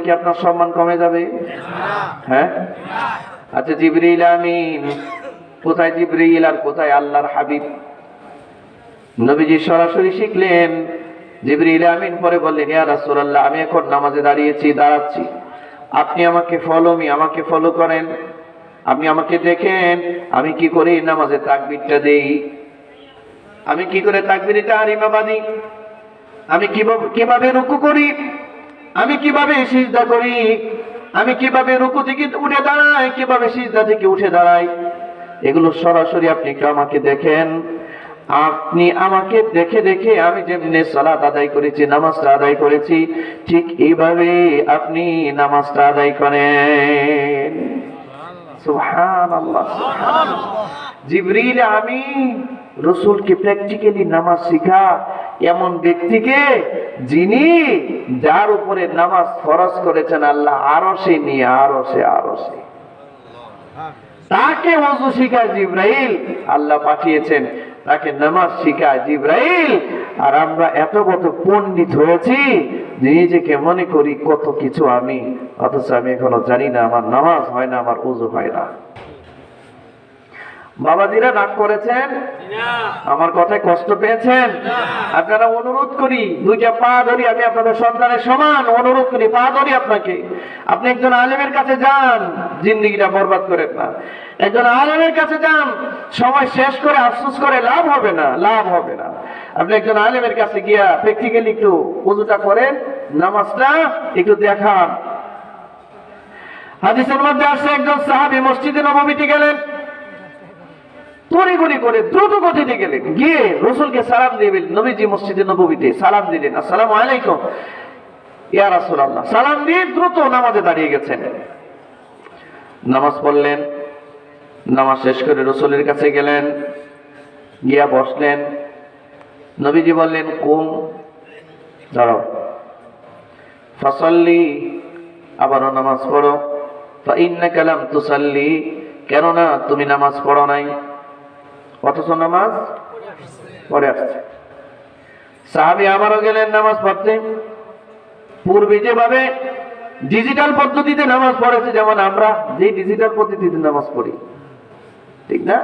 কি আপনার সম্মান কমে যাবে? হ্যাঁ? আচ্ছা জিবরিল আমিন। কোথায় জিবরিল আর কোথায় আল্লাহর হাবিব? নবীজি সরাসরি শিখলেন, জিবরিল আমিন পরে বললেন, ইয়া রাসূলুল্লাহ, আমি এখন নামাজে দাঁড়িয়েছি, দাঁড়াচ্ছি। আপনি আমাকে ফলো মি আমাকে ফলো করেন। আপনি আমাকে দেখেন, আমি কি করে নামাজে তাকবীরটা দেই? আমি কি করে তাকবীরটা হারিমা বাঁধি আমি কীভাবে কীভাবে রুকু করি? আমি কীভাবে সিজদা করি? আমি কীভাবে রুকু থেকে উঠে দাঁড়াই? কীভাবে সিজদা থেকে উঠে দাঁড়াই? এগুলো সরাসরি আপনি আমাকে দেখেন। আপনি আমাকে দেখে দেখে আমি যেমনি সালাত আদায় করেছি, নামাজটা আদায় করেছি, ঠিক এইভাবে আপনি নামাজটা আদায় করেন। জিবরিল আমি রসুলকে প্র্যাকটিক্যালি নামাজ শিখা এমন ব্যক্তিকে যিনি যার উপরে নামাজ ফরজ করেছেন আল্লাহ আরও সে নিয়ে আরও সে আরও সে তাকে ওযু শিখায় জিব্রাইল, আল্লাহ পাঠিয়েছেন, তাকে নামাজ শিখায় জিব্রাইল। আর আমরা এত কত পণ্ডিত হয়েছি নিজেকে মনে করি কত কিছু আমি, অথচ আমি এখনও জানি না, আমার নামাজ হয় না, আমার উজু হয় না। বাবাজিরা রাগ করেছেন? আমার কথায় কষ্ট পেয়েছেন? আপনারা অনুরোধ করি দুইটা পা ধরি আমি আপনাদের সন্তানের সমান অনুরোধ করি পা ধরি আপনাকে। আপনি একজন আলেমের কাছে যান জিন্দিগিটা বরবাদ করেন না একজন আলেমের কাছে যান সময় শেষ করে আফসোস করে লাভ হবে না লাভ হবে না। আপনি একজন আলেমের কাছে গিয়া প্র্যাকটিক্যালি একটু উজুটা করেন নামাজটা একটু দেখান। হাদিসের মধ্যে আসছে একজন সাহাবি মসজিদে নবমীতে গেলেন। তড়িঘড়ি করে দ্রুত গতিতে গেলেন। গিয়ে রসুলকে সালাম দিবেন নবীজি মসজিদে নবীতে সালাম দিলেন। আসসালাম আলাইকুম। ইয়া রাসূলুল্লাহ। সালাম দিয়ে দ্রুত নামাজে দাঁড়িয়ে গেছেন। নামাজ পড়লেন, নামাজ শেষ করে রসুলের কাছে গেলেন, গিয়া বসলেন। নবীজি বললেন, কুম, দাঁড়াও। ফসল্লি, আবারও নামাজ পড়ো। ফাইন্নাকা লাম তুসাল্লি। কেননা, তুমি নামাজ পড়ো নাই। অথচ নামাজ পড়ে আসছে। সাহাবি আবারও গেলেন নামাজ পড়তে। পূর্বে যেভাবে ডিজিটাল পদ্ধতিতে নামাজ পড়েছে, যেমন আমরা যে ডিজিটাল পদ্ধতিতে নামাজ পড়ি। ঠিক না?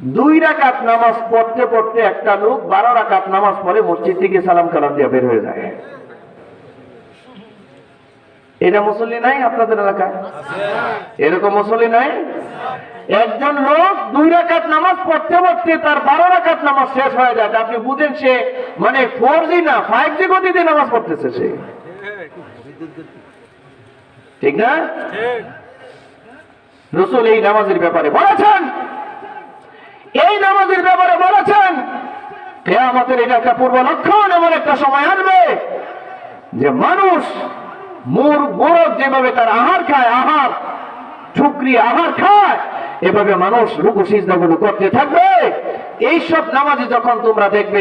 দুই রাকাত নামাজ পড়তে পড়তে একটা লোক বারো রাকাত নামাজ পড়ে, মসজিদ থেকে সালাম কালাম দিয়ে বের হয়ে যায়। এটা মুসল্লি নাই আপনাদের এলাকায় এরকম মুসল্লি নাই? একজন লোক দুই রাকাত নামাজ পড়তে পড়তে তার বারো রাকাত নামাজ শেষ হয়ে যায়। আপনি বুঝেন সে মানে ফোর জি না ফাইভ জি গতিতে নামাজ পড়তেছে সে। ঠিক না? রসুল এই নামাজের ব্যাপারে বলেছেন। এই নামাজের ব্যাপারে বলেছেন আমাদের এটা একটা পূর্ব লক্ষণ এমন একটা সময় আনবে যে মানুষ মোর গোরক যেভাবে তার আহার খায়, আহার, ঠুকরি আহার খায়, এভাবে মানুষ রুকু সিজদাগুলো করতে থাকবে। এইসব নামাজে যখন তোমরা দেখবে